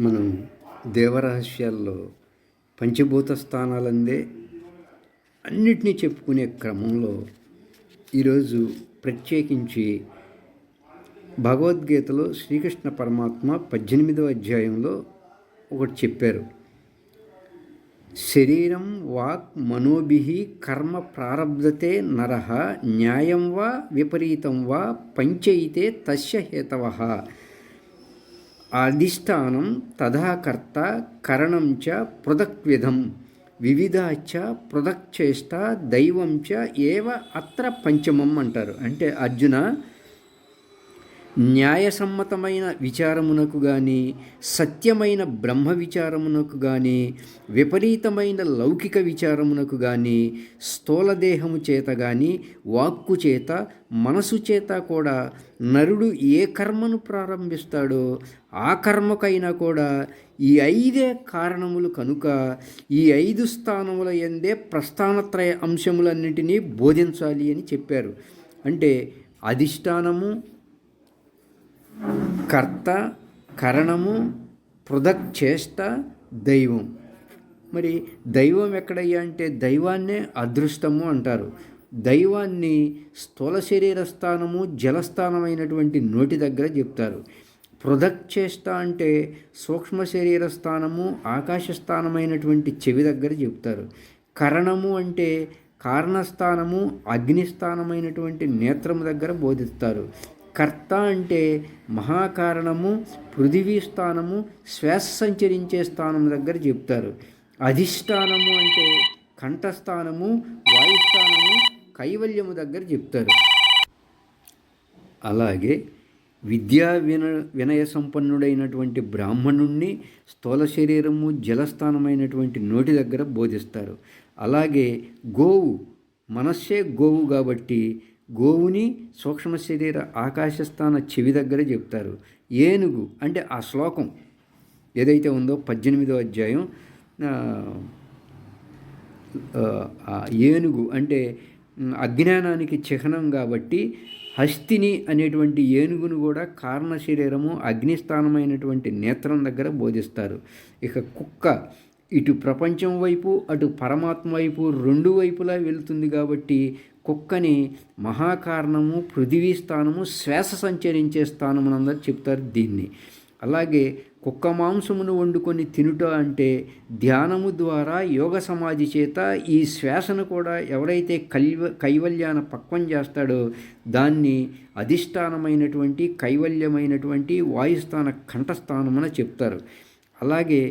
మనం దేవరహస్యాల్లో పంచభూత స్థానాలందే అన్నిటినీ చెప్పుకునే క్రమంలో ఈరోజు ప్రత్యేకించి భగవద్గీతలో శ్రీకృష్ణ పరమాత్మ పద్దెనిమిదవ అధ్యాయంలో ఒకటి చెప్పారు. శరీరం వాక్ మనోభి కర్మ ప్రారబ్ధతే నర న్యాయం వా విపరీతం వా పంచయితే తస్య హేతవ అధిష్టానం తథాకర్త కరణం చ పృథక్విధం వివిధాచ పృథక్చేష్ట దైవం చ ఏవ అత్ర పంచమం అంటారు. అంటే అర్జున న్యాయసమ్మతమైన విచారమునకు కానీ సత్యమైన బ్రహ్మ విచారమునకు కానీ విపరీతమైన లౌకిక విచారమునకు కానీ స్థూలదేహము చేత కానీ వాక్కు చేత మనసు చేత కూడా నరుడు ఏ కర్మను ప్రారంభిస్తాడో ఆ కర్మకైనా కూడా ఈ ఐదే కారణములు కనుక ఈ ఐదు స్థానముల ఎందే ప్రస్థానత్రయ అంశములన్నిటినీ బోధించాలి అని చెప్పారు. అంటే అధిష్టానము కర్త కరణము పృథక్ చేష్ట దైవం. మరి దైవం ఎక్కడయ్యా అంటే దైవాన్నే అదృష్టము అంటారు. దైవాన్ని స్థూల శరీర స్థానము జలస్థానమైనటువంటి నోటి దగ్గర చెప్తారు. పృథక్ చేష్ట అంటే సూక్ష్మ శరీర స్థానము ఆకాశ స్థానమైనటువంటి చెవి దగ్గర చెప్తారు. కరణము అంటే కారణస్థానము అగ్నిస్థానమైనటువంటి నేత్రము దగ్గర బోధిస్తారు. కర్త అంటే మహాకారణము పృథివీ స్థానము శ్వాస సంచరించే స్థానం దగ్గర చెప్తారు. అధిష్టానము అంటే కంఠస్థానము వాయుస్థానము కైవల్యము దగ్గర చెప్తారు. అలాగే విద్యా విన వినయ సంపన్నుడైనటువంటి బ్రాహ్మణుణ్ణి స్థూల శరీరము జలస్థానమైనటువంటి నోటి దగ్గర బోధిస్తారు. అలాగే గోవు మనస్సే గోవు కాబట్టి గోవుని సూక్ష్మ శరీర ఆకాశస్థాన చెవి దగ్గర చెప్తారు. ఏనుగు అంటే ఆ శ్లోకం ఏదైతే ఉందో పద్దెనిమిదో అధ్యాయం ఏనుగు అంటే అజ్ఞానానికి చిహ్నం కాబట్టి హస్తిని అనేటువంటి ఏనుగును కూడా కారణ శరీరము అగ్నిస్థానమైనటువంటి నేత్రం దగ్గర బోధిస్తారు. ఇక కుక్క ఇటు ప్రపంచం వైపు అటు పరమాత్మ వైపు రెండు వైపులా వెళుతుంది కాబట్టి కుక్కని మహాకారణము పృథివీ స్థానము శ్వాస సంచరించే స్థానము అందరు చెప్తారు దీన్ని. అలాగే కుక్క మాంసమును వండుకొని తినుట అంటే ధ్యానము ద్వారా యోగ సమాధి చేత ఈ శ్వాసను కూడా ఎవరైతే కైవ కైవల్యాన పక్వం చేస్తాడో దాన్ని అధిష్టానమైనటువంటి కైవల్యమైనటువంటి వాయుస్థాన కంఠస్థానమని చెప్తారు. అలాగే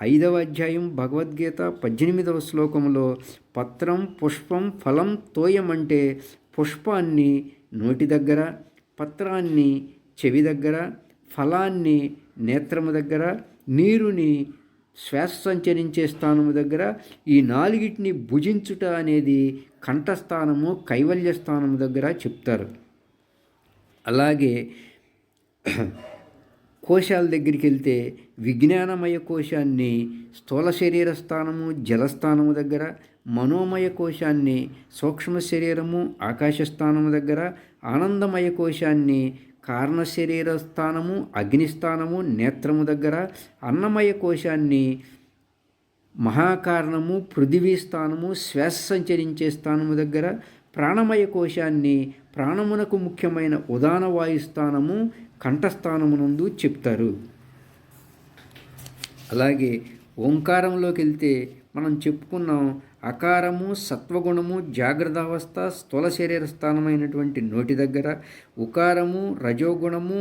ఐదవ అధ్యాయం భగవద్గీత పద్దెనిమిదవ శ్లోకంలో పత్రం పుష్పం ఫలం తోయమంటే పుష్పాన్ని నోటి దగ్గర పత్రాన్ని చెవి దగ్గర ఫలాన్ని నేత్రము దగ్గర నీరుని శ్వాస సంచరించే స్థానము దగ్గర ఈ నాలుగిటిని భుజించుట అనేది కంఠస్థానము కైవల్య స్థానము దగ్గర చెప్తారు. అలాగే కోశాల దగ్గరికి వెళ్తే విజ్ఞానమయ కోశాన్ని స్థూల శరీర స్థానము జలస్థానము దగ్గర మనోమయ కోశాన్ని సూక్ష్మ శరీరము ఆకాశ స్థానము దగ్గర ఆనందమయ కోశాన్ని కారణ శరీర స్థానము అగ్నిస్థానము నేత్రము దగ్గర అన్నమయ కోశాన్ని మహాకారణము పృథివీ స్థానము శ్వాస సంచరించే స్థానము దగ్గర ప్రాణమయ కోశాన్ని ప్రాణమునకు ముఖ్యమైన ఉదాన వాయుస్థానము కంఠస్థానమునందు చెప్తారు. అలాగే ఓంకారంలోకి వెళ్తే మనం చెప్పుకున్నాం అకారము సత్వగుణము జాగ్రత్తావస్థ స్థూల శరీర స్థానమైనటువంటి నోటి దగ్గర ఉకారము రజోగుణము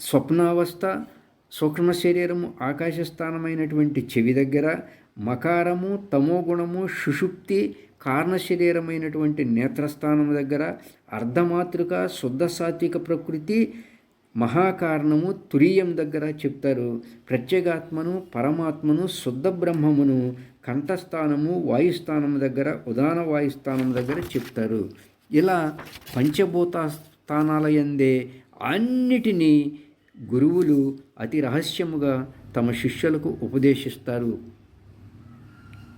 స్వప్నావస్థ సూక్ష్మ శరీరము ఆకాశ స్థానమైనటువంటి చెవి దగ్గర మకారము తమోగుణము సుషుప్తి కారణ శరీరమైనటువంటి నేత్రస్థానం దగ్గర అర్ధమాతృక శుద్ధ సాత్విక ప్రకృతి మహాకారణము తురీయం దగ్గర చెప్తారు. ప్రత్యేగాత్మను పరమాత్మను శుద్ధ బ్రహ్మమును కంఠస్థానము వాయుస్థానం దగ్గర ఉదాన వాయుస్థానం దగ్గర చెప్తారు. ఇలా పంచభూత స్థానాల ఎందే అన్నిటినీ గురువులు అతి రహస్యముగా తమ శిష్యులకు ఉపదేశిస్తారు.